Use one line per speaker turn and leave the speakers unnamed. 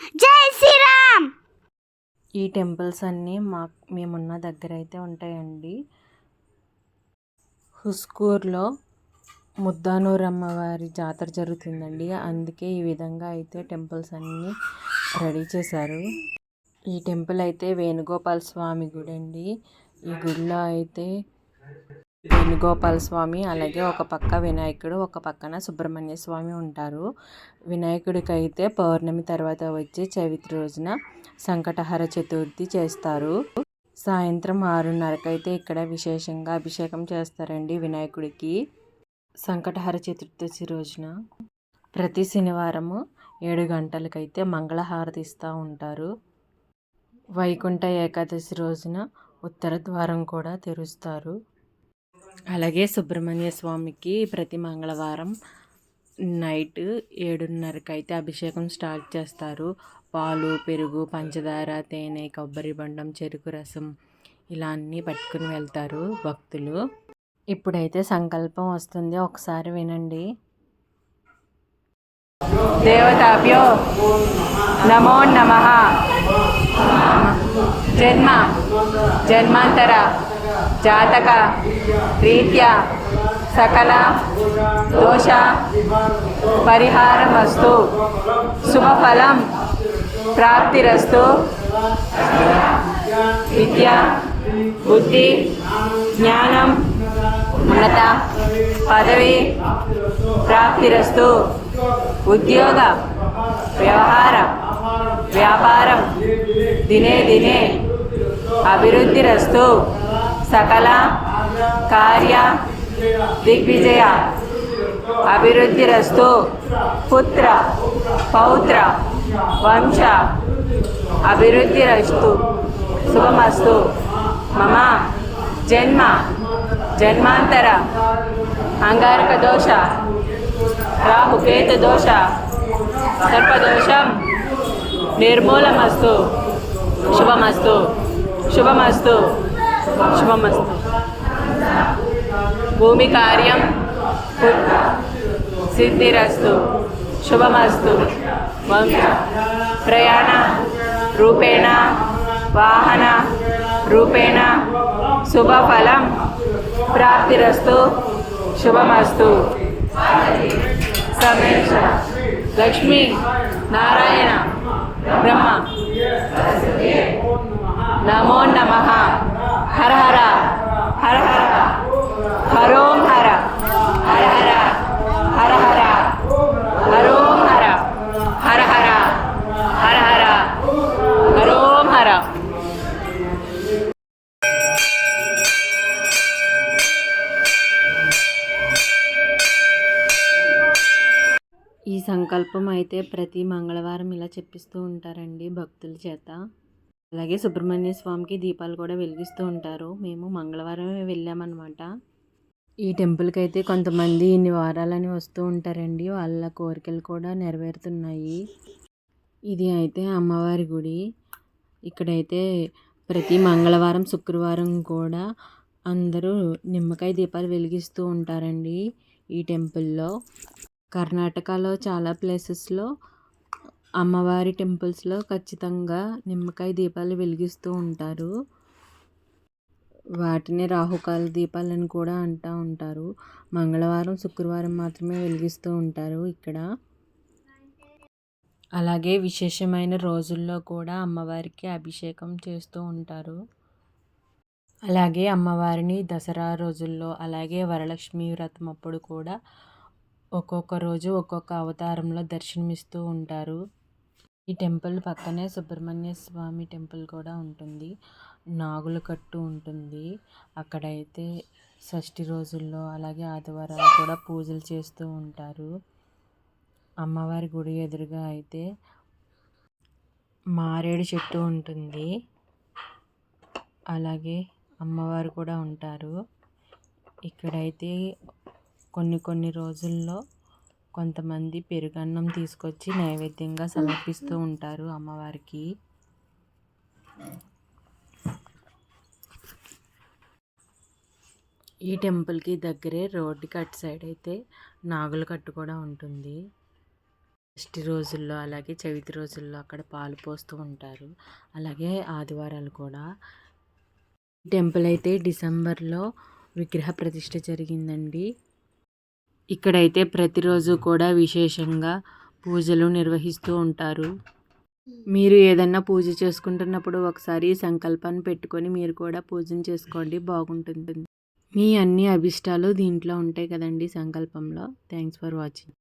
జై శ్రీరామ్!
ఈ టెంపుల్స్ అన్నీ మా మేమున్న దగ్గర అయితే ఉంటాయండి. హుస్కూర్లో ముద్దానూరమ్మ వారి జాతర జరుగుతుందండి. అందుకే ఈ విధంగా అయితే టెంపుల్స్ అన్నీ రెడీ చేశారు. ఈ టెంపుల్ అయితే వేణుగోపాల స్వామి గుడి అండి ఈ గుడిలో అయితే వేణుగోపాల స్వామి అలాగే ఒక పక్క వినాయకుడు ఒక పక్కన సుబ్రహ్మణ్య స్వామి ఉంటారు. వినాయకుడికి అయితే పౌర్ణమి తర్వాత వచ్చే చవితి రోజున సంకటహర చతుర్థి చేస్తారు. సాయంత్రం ఆరున్నరకు అయితే ఇక్కడ విశేషంగా అభిషేకం చేస్తారండి వినాయకుడికి సంకటహర చతుర్దశి రోజున. ప్రతి శనివారము ఏడు గంటలకైతే మంగళహారతి ఇస్తూ ఉంటారు. వైకుంఠ ఏకాదశి రోజున ఉత్తర ద్వారం కూడా తెరుస్తారు. అలాగే సుబ్రహ్మణ్య స్వామికి ప్రతి మంగళవారం నైట్ ఏడున్నరకి అయితే అభిషేకం స్టార్ట్ చేస్తారు. పాలు పెరుగు పంచదార తేనె కొబ్బరి బండం చెరుకు రసం ఇలా అన్నీ పట్టుకుని వెళ్తారు భక్తులు. ఇప్పుడైతే సంకల్పం వస్తుంది. ఒకసారి వినండి.
దేవతాభ్యో నమో నమ. జన్మ. జన్మాంతర. జాతక రీత్యా సకల దోష పరిహారమస్తు శుభఫలం ప్రాప్తిరస్తు విద్య బుద్ధి జ్ఞానం ఉన్నత పదవి ప్రాప్తిరస్తు ఉద్యోగ వ్యవహార వ్యాపారం దినే దినే అభివృద్ధిరస్తు సకల కార్య దిగ్విజయ అభివృద్ధిరస్తు పుత్ర పౌత్ర వంశ అభివృద్ధిరస్తు. శుభమస్తు. మమ జన్మ జన్మాంతర అంగారక దోష రాహుకేతు దోష సర్పదోషం నిర్మూలమస్తు. శుభమస్తు. శుభమస్తు. శుభమస్తు భూమి కార్యం సిద్ధిరస్తు శుభమస్తు ప్రయాణ రూపేణ వాహన రూపేణ శుభఫలం ప్రాప్తిరస్తు శుభమస్తు సమేష లక్ష్మి నారాయణ బ్రహ్మ నమో నమ హర హర. హర హర. హరోం హర. హర హర. హర హర. హరోం హర. హర హర. హర హర. హరోం హర.
ఈ సంకల్పం అయితే ప్రతి మంగళవారం ఇలా చెప్పిస్తూ ఉంటారండి భక్తుల చేత. అలాగే సుబ్రహ్మణ్య స్వామికి దీపాలు కూడా వెలిగిస్తూ ఉంటారు. మేము మంగళవారమే వెళ్ళామన్నమాట. ఈ టెంపుల్కి అయితే కొంతమంది ఇన్ని వారాలని వస్తూ ఉంటారండి. వాళ్ళ కోరికలు కూడా నెరవేరుతున్నాయి. ఇది అయితే అమ్మవారి గుడి. ఇక్కడైతే ప్రతి మంగళవారం శుక్రవారం కూడా అందరూ నిమ్మకాయ దీపాలు వెలిగిస్తూ ఉంటారండి ఈ టెంపుల్లో. కర్ణాటకలో చాలా ప్లేసెస్లో అమ్మవారి టెంపుల్స్లో ఖచ్చితంగా నిమ్మకాయ దీపాలు వెలిగిస్తూ ఉంటారు. వాటిని రాహుకాల దీపాలని కూడా అంటూ ఉంటారు. మంగళవారం శుక్రవారం మాత్రమే వెలిగిస్తూ ఉంటారు ఇక్కడ. అలాగే విశేషమైన రోజుల్లో కూడా అమ్మవారికి అభిషేకం చేస్తూ ఉంటారు. అలాగే అమ్మవారిని దసరా రోజుల్లో అలాగే వరలక్ష్మి వ్రతం అప్పుడు కూడా ఒక్కొక్క రోజు ఒక్కొక్క అవతారంలో దర్శనమిస్తూ ఉంటారు. ఈ టెంపుల్ పక్కనే సుబ్రహ్మణ్య స్వామి టెంపుల్ కూడా ఉంటుంది. నాగుల కట్టు ఉంటుంది. అక్కడైతే షష్ఠి రోజుల్లో అలాగే ఆదివారాలు కూడా పూజలు చేస్తూ ఉంటారు. అమ్మవారి గుడి ఎదురుగా అయితే మారేడు చెట్టు ఉంటుంది. అలాగే అమ్మవారు కూడా ఉంటారు. ఇక్కడైతే కొన్ని కొన్ని రోజుల్లో కొంతమంది పెరుగన్నం తీసుకొచ్చి నైవేద్యంగా సమర్పిస్తూ ఉంటారు అమ్మవారికి. ఈ టెంపుల్కి దగ్గరే రోడ్డుకి అటు సైడ్ అయితే నాగుల కట్టు కూడా ఉంటుంది. షష్ఠి రోజుల్లో అలాగే చవితి రోజుల్లో అక్కడ పాలు పోస్తూ ఉంటారు. అలాగే ఆదివారాలు కూడా. టెంపుల్ అయితే డిసెంబర్లో విగ్రహ ప్రతిష్ఠ జరిగిందండి. ఇక్కడైతే ప్రతిరోజు కూడా విశేషంగా పూజలు నిర్వహిస్తూ ఉంటారు. మీరు ఏదన్నా పూజ చేసుకుంటున్నప్పుడు ఒకసారి సంకల్పాన్ని పెట్టుకొని మీరు కూడా పూజను చేసుకోండి బాగుంటుంది. మీ అన్ని అభిష్టాలు దీంట్లో ఉంటాయి కదండి సంకల్పంలో. Thanks for watching